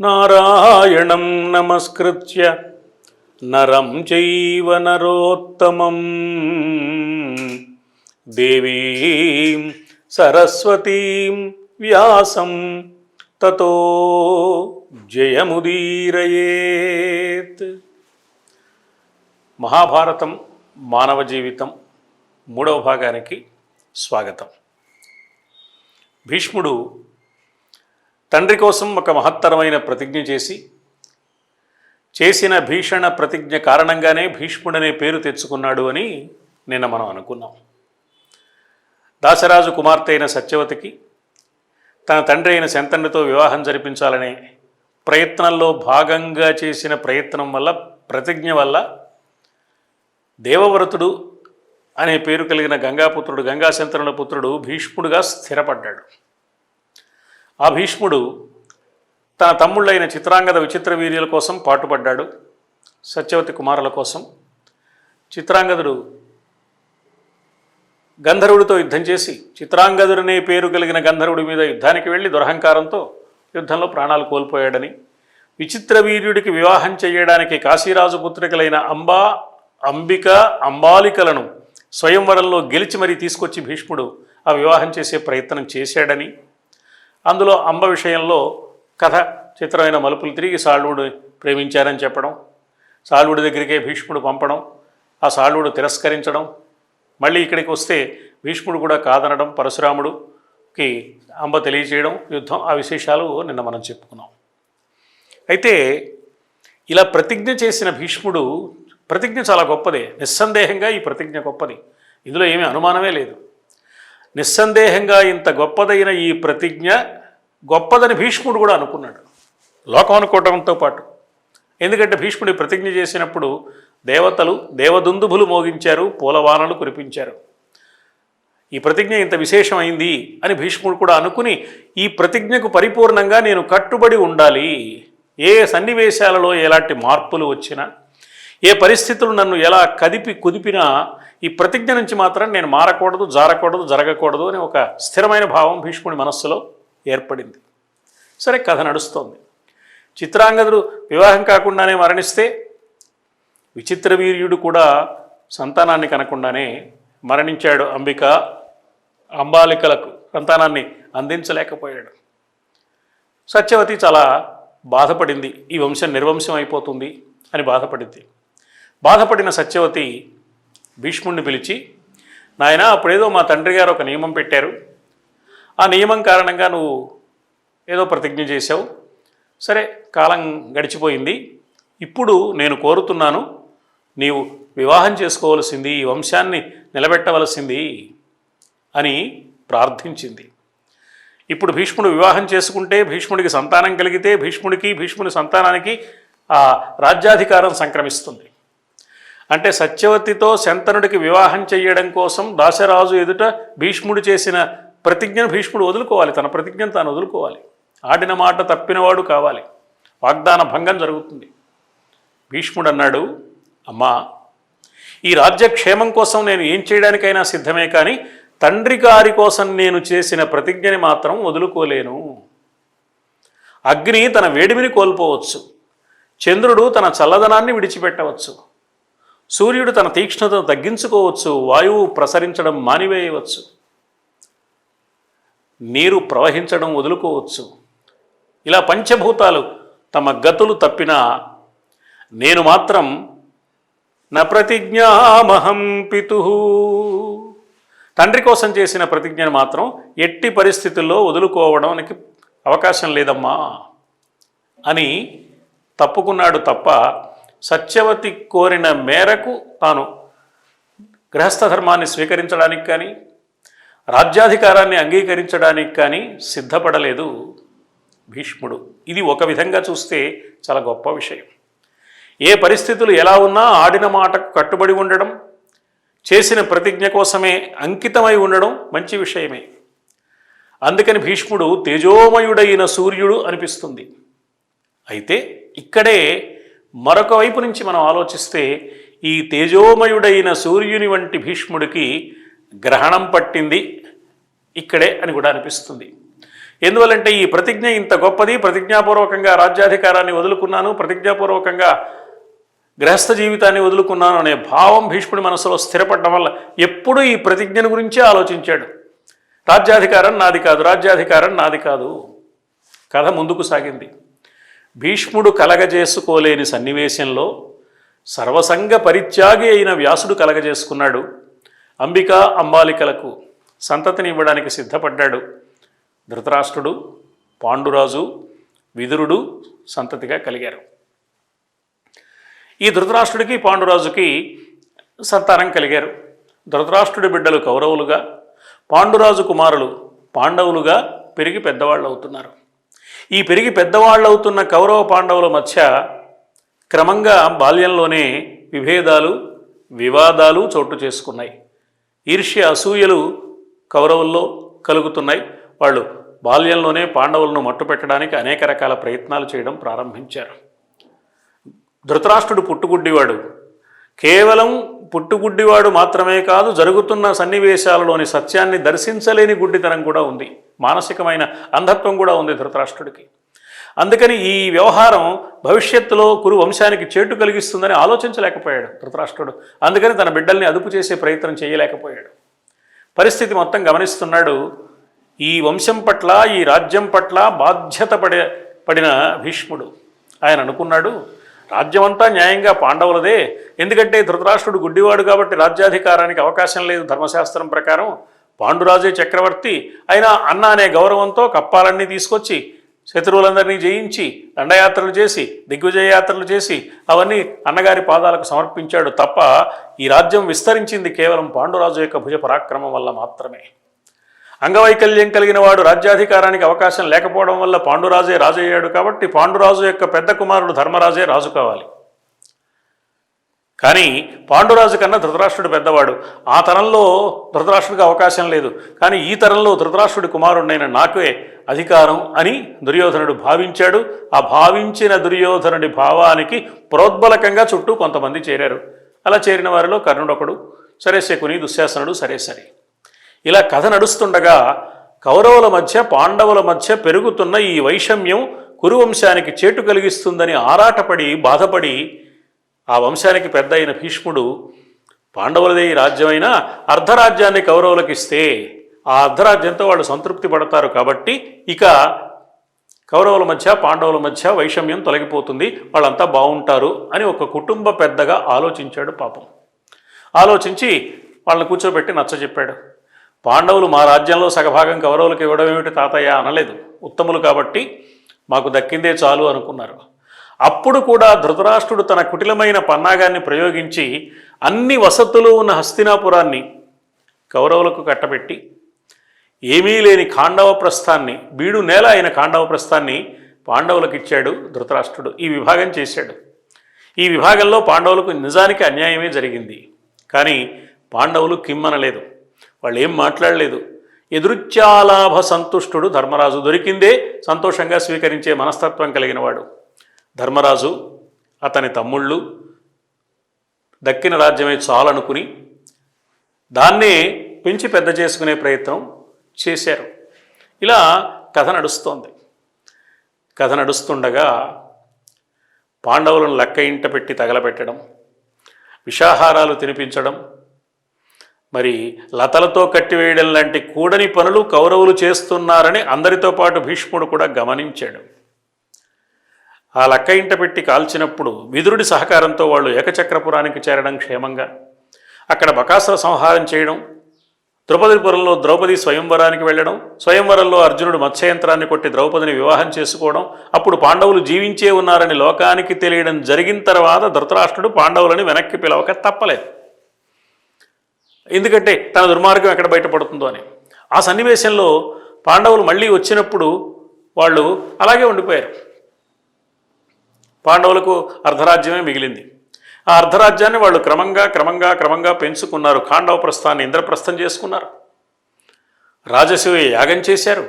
నారాయణం నమస్కృత్య నరం చైవ నరోత్తమం. దేవీం సరస్వతీం వ్యాసం తతో జయముదీరయేత్. మహాభారతం మానవ జీవితం మూడవ భాగానికి స్వాగతం. భీష్ముడు తండ్రి కోసం ఒక మహత్తరమైన ప్రతిజ్ఞ చేసి చేసిన భీషణ ప్రతిజ్ఞ కారణంగానే భీష్ముడనే పేరు తెచ్చుకున్నాడు అని నిన్న మనం అనుకున్నాం. దాసరాజు కుమార్తె అయిన సత్యవతికి తన తండ్రి అయిన శంతనుడితో వివాహం జరిపించాలనే ప్రయత్నంలో భాగంగా చేసిన ప్రయత్నం వల్ల ప్రతిజ్ఞ వల్ల దేవవ్రతుడు అనే పేరు కలిగిన గంగాపుత్రుడు గంగాశంతనుల పుత్రుడు భీష్ముడుగా స్థిరపడ్డాడు. ఆ భీష్ముడు తన తమ్ముళ్ళైన చిత్రాంగద విచిత్ర వీర్యుల కోసం పాటుపడ్డాడు సత్యవతి కుమారుల కోసం. చిత్రాంగదుడు గంధర్వుడితో యుద్ధం చేసి చిత్రాంగదుడనే పేరు కలిగిన గంధర్వుడి మీద యుద్ధానికి వెళ్ళి దురహంకారంతో యుద్ధంలో ప్రాణాలు కోల్పోయాడని విచిత్ర వీర్యుడికి వివాహం చేయడానికి కాశీరాజు పుత్రికలైన అంబా అంబిక అంబాలికలను స్వయంవరంలో గెలిచి మరీ తీసుకొచ్చి భీష్ముడు ఆ వివాహం చేసే ప్రయత్నం చేశాడని అందులో అంబ విషయంలో కథ చిత్రమైన మలుపులు తిరిగి సాళువుడు ప్రేమించారని చెప్పడం సాళువుడి దగ్గరికే భీష్ముడు పంపడం ఆ సాళువుడు తిరస్కరించడం మళ్ళీ ఇక్కడికి వస్తే భీష్ముడు కూడా కాదనడం పరశురాముడుకి అంబ తెలియచేయడం యుద్ధం ఆ విశేషాలు నిన్న మనం చెప్పుకున్నాం. అయితే ఇలా ప్రతిజ్ఞ చేసిన భీష్ముడు ప్రతిజ్ఞ చాలా గొప్పదే నిస్సందేహంగా ఈ ప్రతిజ్ఞ గొప్పది. ఇందులో ఏమీ అనుమానమే లేదు. నిస్సందేహంగా ఇంత గొప్పదైన ఈ ప్రతిజ్ఞ గొప్పదని భీష్ముడు కూడా అనుకున్నాడు. లోకం అనుకోవడంతో పాటు. ఎందుకంటే భీష్ముడి ప్రతిజ్ఞ చేసినప్పుడు దేవతలు దేవదుందుభులు మోగించారు పూలవానలు కురిపించారు. ఈ ప్రతిజ్ఞ ఇంత విశేషమైంది అని భీష్ముడు కూడా అనుకుని ఈ ప్రతిజ్ఞకు పరిపూర్ణంగా నేను కట్టుబడి ఉండాలి. ఏ సన్నివేశాలలో ఎలాంటి మార్పులు వచ్చినా ఏ పరిస్థితులు నన్ను ఎలా కదిపి కుదిపినా ఈ ప్రతిజ్ఞ నుంచి మాత్రం నేను మారకూడదు జారకూడదు జరగకూడదు అని ఒక స్థిరమైన భావం భీష్ముడి మనస్సులో ఏర్పడింది. సరే కథ నడుస్తోంది. చిత్రాంగదుడు వివాహం కాకుండానే మరణిస్తే విచిత్ర వీర్యుడు కూడా సంతానాన్ని కనకుండానే మరణించాడు అంబిక అంబాలికలకు. సంతానాన్ని అందించలేకపోయాడు. సత్యవతి చాలా బాధపడింది. ఈ వంశం నిర్వంశం అయిపోతుంది అని బాధపడింది. బాధపడిన సత్యవతి భీష్ముడిని పిలిచి నాయన అప్పుడేదో మా తండ్రి గారు ఒక నియమం పెట్టారు. ఆ నియమం కారణంగా నువ్వు ఏదో ప్రతిజ్ఞ చేశావు. సరే కాలం గడిచిపోయింది. ఇప్పుడు నేను కోరుతున్నాను నీవు వివాహం చేసుకోవలసింది ఈ వంశాన్ని నిలబెట్టవలసింది అని ప్రార్థించింది. ఇప్పుడు భీష్ముడు వివాహం చేసుకుంటే భీష్ముడికి సంతానం కలిగితే భీష్ముడికి భీష్ముడి సంతానానికి ఆ రాజ్యాధికారం సంక్రమిస్తుంది. అంటే సత్యవతితో శంతనుడికి వివాహం చేయడం కోసం దాశరాజు ఎదుట భీష్ముడు చేసిన ప్రతిజ్ఞను భీష్ముడు వదులుకోవాలి. తన ప్రతిజ్ఞను తాను వదులుకోవాలి. ఆడిన మాట తప్పినవాడు కావాలి. వాగ్దాన భంగం జరుగుతుంది. భీష్ముడు అన్నాడు అమ్మా ఈ రాజ్యక్షేమం కోసం నేను ఏం చేయడానికైనా సిద్ధమే కానీ తండ్రి గారి కోసం నేను చేసిన ప్రతిజ్ఞని మాత్రం వదులుకోలేను. అగ్ని తన వేడిమిని కోల్పోవచ్చు. చంద్రుడు తన చల్లదనాన్ని విడిచిపెట్టవచ్చు. సూర్యుడు తన తీక్ష్ణతను తగ్గించుకోవచ్చు వాయువు ప్రసరించడం మానివేయవచ్చు. నీరు ప్రవహించడం వదులుకోవచ్చు. ఇలా పంచభూతాలు తమ గతులు తప్పినా నేను మాత్రం నా ప్రతిజ్ఞామహం పితు. తండ్రి కోసం చేసిన ప్రతిజ్ఞను మాత్రం ఎట్టి పరిస్థితుల్లో వదులుకోవడానికి అవకాశం లేదమ్మా అని తప్పుకున్నాడు తప్ప సత్యవతి కోరిన మేరకు తాను గృహస్థ ధర్మాన్ని స్వీకరించడానికి కానీ రాజ్యాధికారాన్ని అంగీకరించడానికి కానీ సిద్ధపడలేదు భీష్ముడు. ఇది ఒక విధంగా చూస్తే చాలా గొప్ప విషయం. ఏ పరిస్థితులు ఎలా ఉన్నా ఆడిన మాటకు కట్టుబడి ఉండడం చేసిన ప్రతిజ్ఞ కోసమే అంకితమై ఉండడం మంచి విషయమే. అందుకని భీష్ముడు తేజోమయుడైన సూర్యుడు అనిపిస్తుంది. అయితే ఇక్కడే మరొక వైపు నుంచి మనం ఆలోచిస్తే ఈ తేజోమయుడైన సూర్యుని వంటి భీష్ముడికి గ్రహణం పట్టింది ఇక్కడే అని కూడా అనిపిస్తుంది. ఎందువల్లంటే ఈ ప్రతిజ్ఞ ఇంత గొప్పది ప్రతిజ్ఞాపూర్వకంగా రాజ్యాధికారాన్ని వదులుకున్నాను ప్రతిజ్ఞాపూర్వకంగా గృహస్థ జీవితాన్ని వదులుకున్నాను అనే భావం భీష్ముడి మనసులో స్థిరపడడం వల్ల ఎప్పుడూ ఈ ప్రతిజ్ఞను గురించే ఆలోచించాడు. రాజ్యాధికారం నాది కాదు రాజ్యాధికారం నాది కాదు. కథ ముందుకు సాగింది. భీష్ముడు కలగజేసుకోలేని సన్నివేశంలో సర్వసంగ పరిత్యాగి అయిన వ్యాసుడు కలగజేసుకున్నాడు. అంబిక అంబాలికలకు సంతతిని ఇవ్వడానికి సిద్ధపడ్డాడు. ధృతరాష్ట్రుడు పాండురాజు విదురుడు సంతతిగా కలిగారు. ఈ ధృతరాష్ట్రుడికి పాండురాజుకి సంతానం కలిగారు. ధృతరాష్ట్రుడి బిడ్డలు కౌరవులుగా పాండురాజు కుమారులు పాండవులుగా పెరిగి పెద్దవాళ్ళు అవుతున్నారు ఈ పెరిగి పెద్దవాళ్ళు అవుతున్న కౌరవ పాండవుల మధ్య క్రమంగా బాల్యంలోనే విభేదాలు వివాదాలు చోటు చేసుకున్నాయి. ఈర్ష్య అసూయలు కౌరవుల్లో కలుగుతున్నాయి. వాళ్ళు బాల్యంలోనే పాండవులను మట్టుపెట్టడానికి అనేక రకాల ప్రయత్నాలు చేయడం ప్రారంభించారు. ధృతరాష్ట్రుడు పుట్టుగుడ్డివాడు. కేవలం పుట్టుగుడ్డివాడు మాత్రమే కాదు జరుగుతున్న సన్నివేశాలలోని సత్యాన్ని దర్శించలేని గుడ్డితనం కూడా ఉంది. మానసికమైన అంధత్వం కూడా ఉంది ధృతరాష్ట్రుడికి. అందుకని ఈ వ్యవహారం భవిష్యత్తులో కురు వంశానికి చేటు కలిగిస్తుందని ఆలోచించలేకపోయాడు ధృతరాష్ట్రుడు. అందుకని తన బిడ్డల్ని అదుపు చేసే ప్రయత్నం చేయలేకపోయాడు. పరిస్థితి మొత్తం గమనిస్తున్నాడు. ఈ వంశం పట్ల ఈ రాజ్యం పట్ల బాధ్యత పడే పడిన భీష్ముడు. ఆయన అనుకున్నాడు రాజ్యమంతా న్యాయంగా పాండవులదే. ఎందుకంటే ధృతరాష్ట్రుడు గుడ్డివాడు కాబట్టి రాజ్యాధికారానికి అవకాశం లేదు ధర్మశాస్త్రం ప్రకారం. పాండురాజే చక్రవర్తి అయినా అన్న అనే గౌరవంతో కప్పాలన్నీ తీసుకొచ్చి శత్రువులందరినీ జయించి దండయాత్రలు చేసి దిగ్విజయ యాత్రలు చేసి అవన్నీ అన్నగారి పాదాలకు సమర్పించాడు తప్ప ఈ రాజ్యం విస్తరించింది కేవలం పాండురాజు యొక్క భుజ పరాక్రమం వల్ల మాత్రమే. అంగవైకల్యం కలిగిన వాడు రాజ్యాధికారానికి అవకాశం లేకపోవడం వల్ల పాండురాజే రాజయ్యాడు కాబట్టి పాండురాజు యొక్క పెద్ద కుమారుడు ధర్మరాజే రాజు కావాలి. కానీ పాండురాజు కన్నా ధృతరాష్ట్రుడు పెద్దవాడు. ఆ తరంలో ధృతరాష్ట్రుడికి అవకాశం లేదు. కానీ ఈ తరంలో ధృతరాష్ట్రుడి కుమారుడైన నాకే అధికారం అని దుర్యోధనుడు భావించాడు. ఆ భావించిన దుర్యోధనుడి భావానికి ప్రోద్బలకంగా చుట్టూ కొంతమంది చేరారు. అలా చేరిన వారిలో కర్ణుడొకడు సరే శకుని దుశ్శాసనుడు సరే సరే ఇలా కథ నడుస్తుండగా కౌరవుల మధ్య పాండవుల మధ్య పెరుగుతున్న ఈ వైషమ్యం కురువంశానికి చేటు కలిగిస్తుందని ఆరాటపడి బాధపడి ఆ వంశానికి పెద్ద అయిన భీష్ముడు పాండవులదే ఈ అర్ధరాజ్యాన్ని కౌరవులకు ఇస్తే ఆ అర్ధరాజ్యంతో వాళ్ళు సంతృప్తి పడతారు కాబట్టి ఇక కౌరవుల మధ్య పాండవుల మధ్య వైషమ్యం తొలగిపోతుంది. వాళ్ళంతా బాగుంటారు అని ఒక కుటుంబ పెద్దగా ఆలోచించాడు పాపం. ఆలోచించి వాళ్ళని కూర్చోబెట్టి నచ్చజెప్పాడు పాండవులు మా రాజ్యంలో సగభాగం కౌరవులకు ఇవ్వడం ఏమిటి తాతయ్య? అనలేదు. ఉత్తములు కాబట్టి మాకు దక్కిందే చాలు అనుకున్నారు. అప్పుడు కూడా ధృతరాష్ట్రుడు తన కుటిలమైన పన్నాగాన్ని ప్రయోగించి అన్ని వసతులు ఉన్న హస్తినాపురాన్ని కౌరవులకు కట్టబెట్టి ఏమీ లేని ఖాండవ ప్రస్థాన్ని బీడు నేల అయిన ఖాండవ ప్రస్థాన్ని పాండవులకు ఇచ్చాడు ధృతరాష్ట్రుడు. ఈ విభాగం చేశాడు. ఈ విభాగంలో పాండవులకు నిజానికి అన్యాయమే జరిగింది. కానీ పాండవులు కిమ్మనలేదు. వాళ్ళు ఏం మాట్లాడలేదు. ఎదురుచ్చాలాభ సంతుష్టుడు ధర్మరాజు దొరికిందే సంతోషంగా స్వీకరించే మనస్తత్వం కలిగినవాడు ధర్మరాజు అతని తమ్ముళ్ళు దక్కిన రాజ్యమే చాలనుకుని దాన్నే పెంచి పెద్ద చేసుకునే ప్రయత్నం చేశారు. ఇలా కథ నడుస్తోంది. కథ నడుస్తుండగా పాండవులను లెక్క ఇంట పెట్టి తగలబెట్టడం విషాహారాలు తినిపించడం మరి లతలతో కట్టివేయడం లాంటి కూడని పనులు కౌరవులు చేస్తున్నారని అందరితో పాటు భీష్ముడు కూడా గమనించాడు. ఆ లక్క ఇంట పెట్టి కాల్చినప్పుడు విదురుడి సహకారంతో వాళ్ళు ఏకచక్రపురానికి చేరడం క్షేమంగా. అక్కడ బకాసుర సంహారం చేయడం ద్రౌపదిపురంలో ద్రౌపది స్వయంవరానికి వెళ్ళడం స్వయంవరంలో అర్జునుడు మత్స్యయంత్రాన్ని కొట్టి ద్రౌపదిని వివాహం చేసుకోవడం అప్పుడు పాండవులు జీవించే ఉన్నారని లోకానికి తెలియడం జరిగిన తర్వాత ధృతరాష్ట్రుడు పాండవులని వెనక్కి పిలవక తప్పలేదు. ఎందుకంటే తన దుర్మార్గం ఎక్కడ బయటపడుతుందో అని. ఆ సన్నివేశంలో పాండవులు మళ్ళీ వచ్చినప్పుడు వాళ్ళు అలాగే ఉండిపోయారు. పాండవులకు అర్ధరాజ్యమే మిగిలింది. ఆ అర్ధరాజ్యాన్ని వాళ్ళు క్రమంగా క్రమంగా క్రమంగా పెంచుకున్నారు. ఖాండవ ప్రస్థాన్ని ఇంద్రప్రస్థం చేసుకున్నారు. రాజసూయ యాగం చేశారు.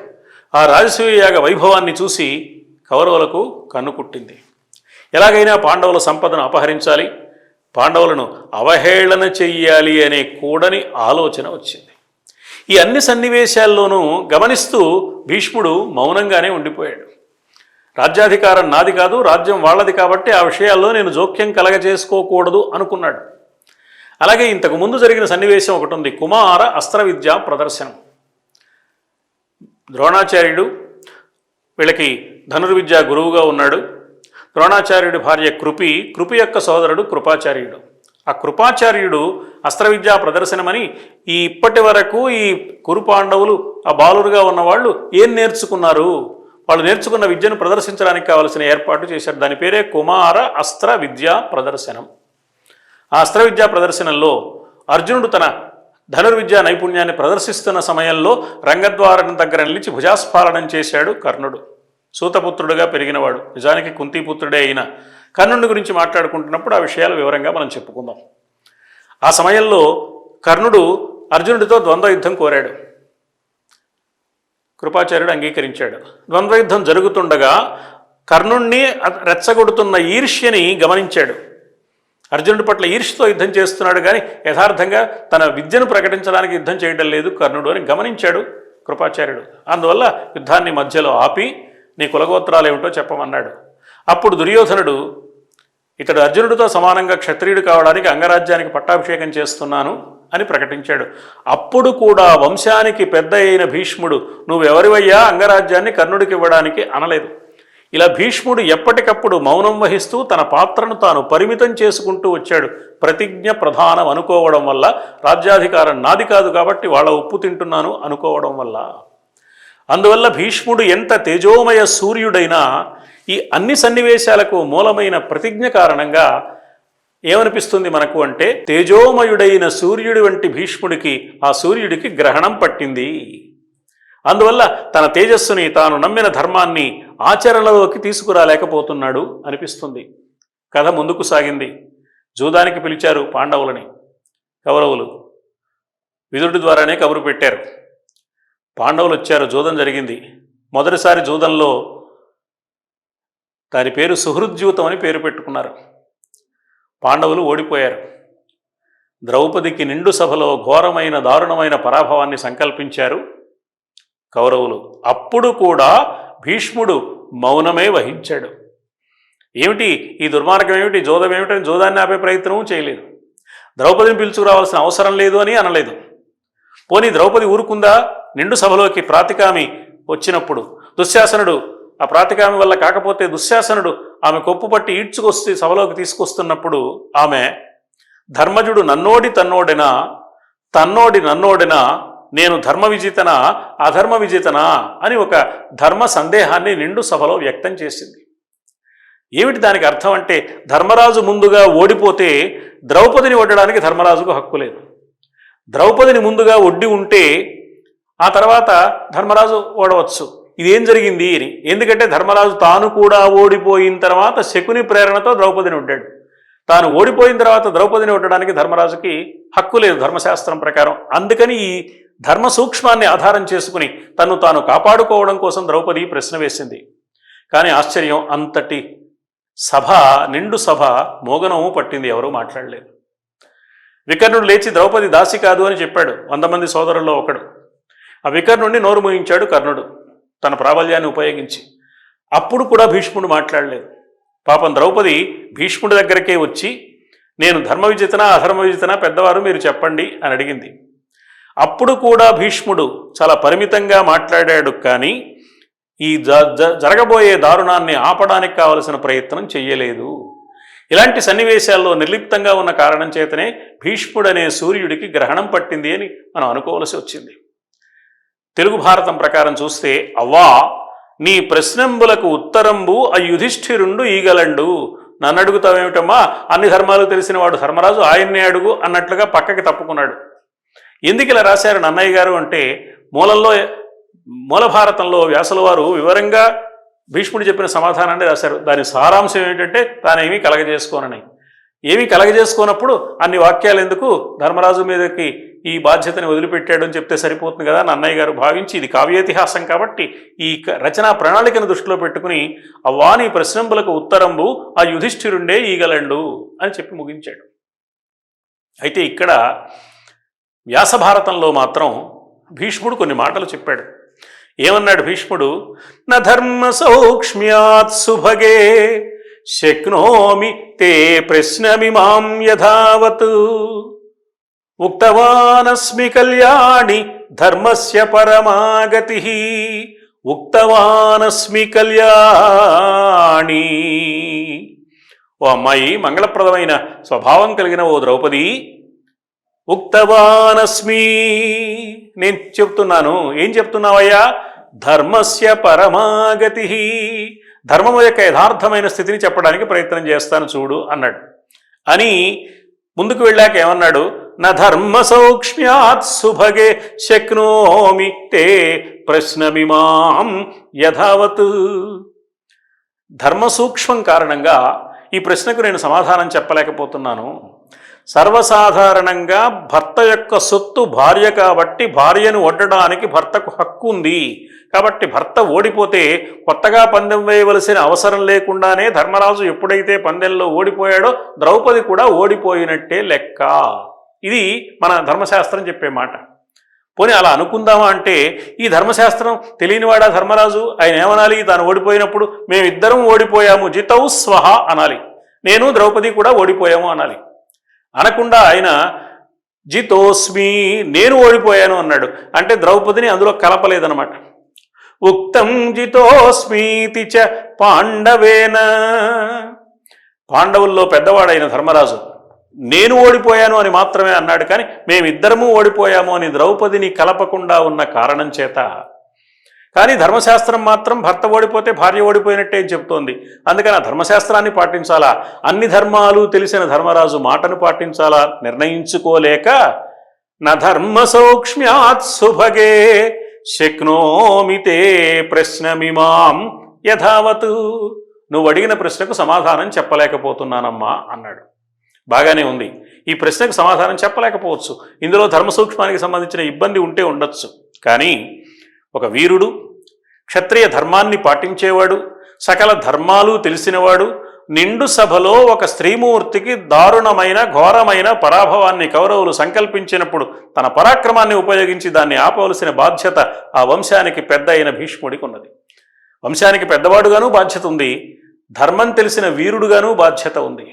ఆ రాజసూయ యాగ వైభవాన్ని చూసి కౌరవులకు కన్నుకుట్టింది. ఎలాగైనా పాండవుల సంపదను అపహరించాలి పాండవులను అవహేళన చెయ్యాలి అనే కూడని ఆలోచన వచ్చింది. ఈ అన్ని సన్నివేశాల్లోనూ గమనిస్తూ భీష్ముడు మౌనంగానే ఉండిపోయాడు. రాజ్యాధికారం నాది కాదు రాజ్యం వాళ్ళది కాబట్టి ఆ విషయాల్లో నేను జోక్యం కలగజేసుకోకూడదు అనుకున్నాడు. అలాగే ఇంతకు ముందు జరిగిన సన్నివేశం ఒకటి ఉంది కుమార అస్త్ర విద్య ప్రదర్శనం. ద్రోణాచార్యుడు వీళ్ళకి ధనుర్విద్య గురువుగా ఉన్నాడు. ద్రోణాచార్యుడి భార్య కృపి కృపి యొక్క సోదరుడు కృపాచార్యుడు. ఆ కృపాచార్యుడు అస్త్ర విద్యా ప్రదర్శనమని ఈ ఇప్పటి వరకు ఈ కురు పాండవులు ఆ బాలురుగా ఉన్నవాళ్ళు ఏం నేర్చుకున్నారు? వాళ్ళు నేర్చుకున్న విద్యను ప్రదర్శించడానికి కావలసిన ఏర్పాటు చేశారు. దాని పేరే కుమార అస్త్ర విద్యా ప్రదర్శనం. ఆ అస్త్ర విద్యా ప్రదర్శనలో అర్జునుడు తన ధనుర్విద్యా నైపుణ్యాన్ని ప్రదర్శిస్తున్న సమయంలో రంగద్వారం దగ్గర నిలిచి భుజాస్ఫాలనం చేశాడు కర్ణుడు. సూతపుత్రుడుగా పెరిగినవాడు. నిజానికి కుంతిపుత్రుడే అయిన కర్ణుడి గురించి మాట్లాడుకుంటున్నప్పుడు ఆ విషయాలు వివరంగా మనం చెప్పుకుందాం. ఆ సమయంలో కర్ణుడు అర్జునుడితో ద్వంద్వ యుద్ధం కోరాడు. కృపాచార్యుడు అంగీకరించాడు. ద్వంద్వ యుద్ధం జరుగుతుండగా కర్ణుణ్ణి రెచ్చగొడుతున్న ఈర్ష్యని గమనించాడు. అర్జునుడి పట్ల ఈర్ష్యతో యుద్ధం చేస్తున్నాడు కానీ యథార్థంగా తన విద్యను ప్రకటించడానికి యుద్ధం చేయడం లేదు కర్ణుడు అని గమనించాడు కృపాచార్యుడు. అందువల్ల యుద్ధాన్ని మధ్యలో ఆపి నీ కులగోత్రాలు ఏమిటో చెప్పమన్నాడు. అప్పుడు దుర్యోధనుడు ఇతడు అర్జునుడితో సమానంగా క్షత్రియుడు కావడానికి అంగరాజ్యానికి పట్టాభిషేకం చేస్తున్నాను. అని ప్రకటించాడు. అప్పుడు కూడా వంశానికి పెద్ద అయిన భీష్ముడు నువ్వెవరివయ్యా? అంగరాజ్యాన్ని కర్ణుడికి ఇవ్వడానికి అనలేదు. ఇలా భీష్ముడు ఎప్పటికప్పుడు మౌనం వహిస్తూ తన పాత్రను తాను పరిమితం చేసుకుంటూ వచ్చాడు. ప్రతిజ్ఞ ప్రధానం అనుకోవడం వల్ల రాజ్యాధికారం నాది కాదు కాబట్టి వాళ్ళ ఉప్పు తింటున్నాను అనుకోవడం వల్ల. అందువల్ల భీష్ముడు ఎంత తేజోమయ సూర్యుడైనా ఈ అన్ని సన్నివేశాలకు మూలమైన ప్రతిజ్ఞ కారణంగా ఏమనిపిస్తుంది మనకు అంటే తేజోమయుడైన సూర్యుడి వంటి భీష్ముడికి ఆ సూర్యుడికి గ్రహణం పట్టింది. అందువల్ల తన తేజస్సుని తాను నమ్మిన ధర్మాన్ని ఆచరణలోకి తీసుకురాలేకపోతున్నాడు అనిపిస్తుంది. కథ ముందుకు సాగింది. జూదానికి పిలిచారు పాండవులని కౌరవులు. విదురుడి ద్వారానే కబురు పెట్టారు. పాండవులు వచ్చారు జూదం జరిగింది. మొదటిసారి జూదంలో దాని పేరు సుహృద్యూతం అని పేరు పెట్టుకున్నారు. పాండవులు ఓడిపోయారు. ద్రౌపదికి నిండు సభలో ఘోరమైన దారుణమైన పరాభవాన్ని సంకల్పించారు కౌరవులు. అప్పుడు కూడా భీష్ముడు మౌనమే వహించాడు. ఏమిటి? ఈ దుర్మార్గం ఏమిటి? జోదం ఏమిటని జోదాన్ని ఆపే ప్రయత్నం చేయలేదు. ద్రౌపదిని పిలుచుకురావాల్సిన అవసరం లేదు అని అనలేదు. పోనీ ద్రౌపది ఊరుకుందా? నిండు సభలోకి ప్రాతికామి వచ్చినప్పుడు. దుశ్శాసనుడు ఆ ప్రాతికామి వల్ల కాకపోతే దుశ్శాసనుడు ఆమె కొప్పు పట్టి ఈడ్చుకొస్తే సభలోకి తీసుకొస్తున్నప్పుడు ఆమె ధర్మజుడు నన్నోడి తన్నోడినా? తన్నోడి నన్నోడినా? నేను ధర్మ విజితనా? అధర్మ విజితనా? అని ఒక ధర్మ సందేహాన్ని నిండు సభలో వ్యక్తం చేసింది. ఏమిటి దానికి అర్థం అంటే ధర్మరాజు ముందుగా ఓడిపోతే ద్రౌపదిని ఒడ్డడానికి ధర్మరాజుకు హక్కు లేదు. ద్రౌపదిని ముందుగా ఒడ్డి ఉంటే ఆ తర్వాత ధర్మరాజు ఓడవచ్చు. ఇదేం జరిగింది అని. ఎందుకంటే ధర్మరాజు తాను కూడా ఓడిపోయిన తర్వాత శకుని ప్రేరణతో ద్రౌపదిని ఉంటాడు. తాను ఓడిపోయిన తర్వాత ద్రౌపదిని ఉండడానికి ధర్మరాజుకి హక్కు లేదు ధర్మశాస్త్రం ప్రకారం. అందుకని ఈ ధర్మ సూక్ష్మాన్ని ఆధారం చేసుకుని తను తాను కాపాడుకోవడం కోసం ద్రౌపది ప్రశ్న వేసింది. కానీ ఆశ్చర్యం అంతటి సభ నిండు సభ మోగనము పట్టింది ఎవరూ మాట్లాడలేదు. వికర్ణుడు లేచి ద్రౌపది దాసి కాదు అని చెప్పాడు. వంద మంది సోదరుల్లో ఒకడు. ఆ వికర్ణుడిని నోరు మూయించాడు కర్ణుడు. తన ప్రాబల్యాన్ని ఉపయోగించి. అప్పుడు కూడా భీష్ముడు మాట్లాడలేదు. పాపం ద్రౌపది భీష్ముడి దగ్గరకే వచ్చి నేను ధర్మ విజితన అధర్మ విజితన పెద్దవారు మీరు చెప్పండి అని అడిగింది. అప్పుడు కూడా భీష్ముడు చాలా పరిమితంగా మాట్లాడాడు కానీ ఈ జ- జ- జరగబోయే దారుణాన్ని ఆపడానికి కావలసిన ప్రయత్నం చెయ్యలేదు. ఇలాంటి సన్నివేశాల్లో నిర్లిప్తంగా ఉన్న కారణం చేతనే భీష్ముడనే సూర్యుడికి గ్రహణం పట్టింది అని మనం అనుకోవలసి వచ్చింది. తెలుగు భారతం ప్రకారం చూస్తే అవ్వా నీ ప్రశ్నంబులకు ఉత్తరంబు ఆ యుధిష్ఠిరుండు ఈగలండు. నన్ను అడుగుతావేమిటమ్మా? అన్ని ధర్మాలు తెలిసిన వాడు ధర్మరాజు ఆయన్నే అడుగు అన్నట్లుగా పక్కకి తప్పుకున్నాడు. ఎందుకు ఇలా రాశారు నన్నయ్య గారు అంటే మూలంలో మూల భారతంలో వ్యాసుల వారు వివరంగా భీష్ముడు చెప్పిన సమాధానాన్ని రాశారు. దాని సారాంశం ఏంటంటే తానేమీ కలగజేసుకోనని. ఏమీ కలగజేసుకోనప్పుడు అన్ని వాక్యాలు ఎందుకు ధర్మరాజు మీదకి ఈ బాధ్యతని వదిలిపెట్టాడు అని చెప్తే సరిపోతుంది కదా అని అన్నయ్య గారు భావించి ఇది కావ్యేతిహాసం కాబట్టి ఈ క- రచనా ప్రణాళికను దృష్టిలో పెట్టుకుని అవ్వాని ప్రశ్నంబులకు ఉత్తరంబు ఆ యుధిష్ఠిరుండే ఈగలండు అని చెప్పి ముగించాడు. అయితే ఇక్కడ వ్యాస భారతంలో మాత్రం భీష్ముడు కొన్ని మాటలు చెప్పాడు. ఏమన్నాడు భీష్ముడు? న ధర్మ సౌక్ష్మ్యాత్ సుభగే శక్నోమి తే ప్రశ్నమిమాం యథావత్. ఉక్తవానస్మి కళ్యాణి ధర్మస్య పరమాగతి. ఉక్తవానస్మి కళ్యాణి. ఓ అమ్మాయి మంగళప్రదమైన స్వభావం కలిగిన ఓ ద్రౌపది ఉక్తవానస్మి నేను చెప్తున్నాను ఏం చెప్తున్నావయ్యా? ధర్మస్య పరమాగతి. ధర్మము యొక్క యథార్థమైన స్థితిని చెప్పడానికి ప్రయత్నం చేస్తాను చూడు అన్నాడు. అని ముందుకు వెళ్ళాక ఏమన్నాడు? నా ధర్మ సౌక్ష్మ్యాత్ సుభగే శక్నోమి తే ప్రశ్నమిమాం యథావత్. ధర్మ సూక్ష్మం కారణంగా ఈ ప్రశ్నకు నేను సమాధానం చెప్పలేకపోతున్నాను. సర్వసాధారణంగా భర్త యొక్క సొత్తు భార్య కాబట్టి భార్యను వడ్డడానికి భర్తకు హక్కు ఉంది. కాబట్టి భర్త ఓడిపోతే కొత్తగా పందెం వేయవలసిన అవసరం లేకుండానే ధర్మరాజు ఎప్పుడైతే పందెంలో ఓడిపోయాడో ద్రౌపది కూడా ఓడిపోయినట్టే లెక్క. ఇది మన ధర్మశాస్త్రం చెప్పే మాట. పోనీ అలా అనుకుందామా అంటే ఈ ధర్మశాస్త్రం తెలియనివాడా ధర్మరాజు? ఆయన ఏమనాలి? తాను ఓడిపోయినప్పుడు మేమిద్దరం ఓడిపోయాము. జితౌ స్వహ అనాలి. నేను ద్రౌపది కూడా ఓడిపోయాము అనాలి. అనకుండా ఆయన జితోస్మి నేను ఓడిపోయాను అన్నాడు. అంటే ద్రౌపదిని అందులో కలపలేదనమాట ఉక్తం జితోస్మీతి చ పాండవేన పాండవుల్లో పెద్దవాడైన ధర్మరాజు నేను ఓడిపోయాను అని మాత్రమే అన్నాడు. కానీ మేమిద్దరము ఓడిపోయాము అని ద్రౌపదిని కలపకుండా ఉన్న కారణం చేత కానీ ధర్మశాస్త్రం మాత్రం భర్త ఓడిపోతే భార్య ఓడిపోయినట్టే అని చెప్తోంది. అందుకని ఆ ధర్మశాస్త్రాన్ని పాటించాలా? అన్ని ధర్మాలు తెలిసిన ధర్మరాజు మాటను పాటించాలా? నిర్ణయించుకోలేక న ధర్మ సౌక్ష్మ్యాత్ సుభగే శక్నోమితే ప్రశ్నమిమాం యథావత్. నువ్వు అడిగిన ప్రశ్నకు సమాధానం చెప్పలేకపోతున్నానమ్మా అన్నాడు. బాగానే ఉంది. ఈ ప్రశ్నకు సమాధానం చెప్పలేకపోవచ్చు. ఇందులో ధర్మ సూక్ష్మానికి సంబంధించిన ఇబ్బంది ఉంటే ఉండొచ్చు. కానీ ఒక వీరుడు క్షత్రియ ధర్మాన్ని పాటించేవాడు సకల ధర్మాలు తెలిసినవాడు నిండు సభలో ఒక స్త్రీమూర్తికి దారుణమైన ఘోరమైన పరాభవాన్ని కౌరవులు సంకల్పించినప్పుడు తన పరాక్రమాన్ని ఉపయోగించి దాన్ని ఆపవలసిన బాధ్యత ఆ వంశానికి పెద్ద అయిన భీష్ముడికి ఉన్నది. వంశానికి పెద్దవాడుగాను బాధ్యత ఉంది ధర్మం తెలిసిన వీరుడుగాను బాధ్యత ఉంది.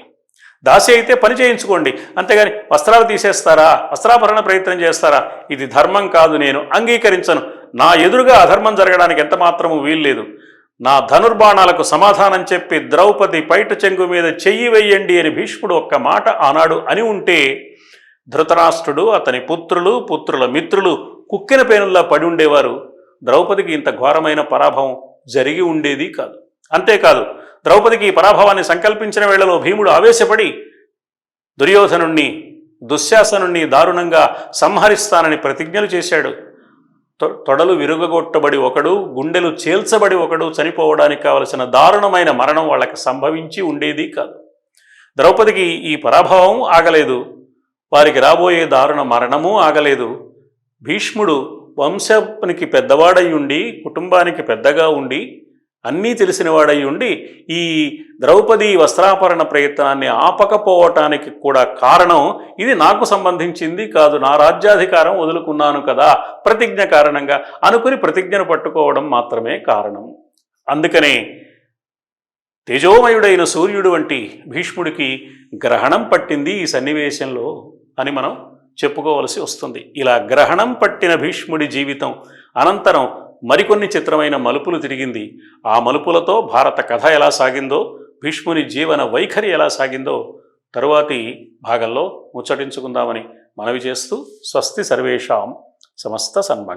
దాసి అయితే పని చేయించుకోండి. అంతేగాని వస్త్రాలు తీసేస్తారా? వస్త్రాభరణ ప్రయత్నం చేస్తారా? ఇది ధర్మం కాదు నేను అంగీకరించను. నా ఎదురుగా అధర్మం జరగడానికి ఎంత మాత్రము వీల్లేదు. నా ధనుర్బాణాలకు సమాధానం చెప్పి ద్రౌపది పైట చెంగు మీద చెయ్యి వెయ్యండి అని భీష్ముడు ఒక్క మాట ఆనాడు అని ఉంటే ధృతరాష్ట్రుడు అతని పుత్రులు పుత్రుల మిత్రులు కుక్కిన పేనుల్లా పడి ఉండేవారు. ద్రౌపదికి ఇంత ఘోరమైన పరాభవం జరిగి ఉండేది కాదు. అంతేకాదు ద్రౌపదికి ఈ పరాభవాన్ని సంకల్పించిన వేళలో భీముడు ఆవేశపడి దుర్యోధనుణ్ణి దుశ్శాసనుణ్ణి దారుణంగా సంహరిస్తానని ప్రతిజ్ఞలు చేశాడు. తొ- తొడలు విరుగగొట్టబడి ఒకడు గుండెలు చేల్చబడి ఒకడు చనిపోవడానికి కావలసిన దారుణమైన మరణం వాళ్ళకి సంభవించి ఉండేది కాదు. ద్రౌపదికి ఈ పరాభవం ఆగలేదు. వారికి రాబోయే దారుణ మరణము ఆగలేదు. భీష్ముడు వంశానికి పెద్దవాడై ఉండి కుటుంబానికి పెద్దగా ఉండి అన్నీ తెలిసినవాడై ఉండి ఈ ద్రౌపది వస్త్రాపరణ ప్రయత్నాన్ని ఆపకపోవటానికి కూడా కారణం ఇది నాకు సంబంధించింది కాదు. నా రాజ్యాధికారం వదులుకున్నాను కదా. ప్రతిజ్ఞ కారణంగా అనుకుని ప్రతిజ్ఞను పట్టుకోవడం మాత్రమే కారణం. అందుకనే తేజోమయుడైన సూర్యుడు వంటి భీష్ముడికి గ్రహణం పట్టింది ఈ సన్నివేశంలో అని మనం చెప్పుకోవలసి వస్తుంది. ఇలా గ్రహణం పట్టిన భీష్ముడి జీవితం అనంతరం మరికొన్ని చిత్రమైన మలుపులు తిరిగింది. ఆ మలుపులతో భారత కథ ఎలా సాగిందో భీష్ముని జీవన వైఖరి ఎలా సాగిందో తరువాతి భాగంలో ముచ్చటించుకుందామని మనవి చేస్తూ స్వస్తి సర్వేషాం సమస్త సన్మంగ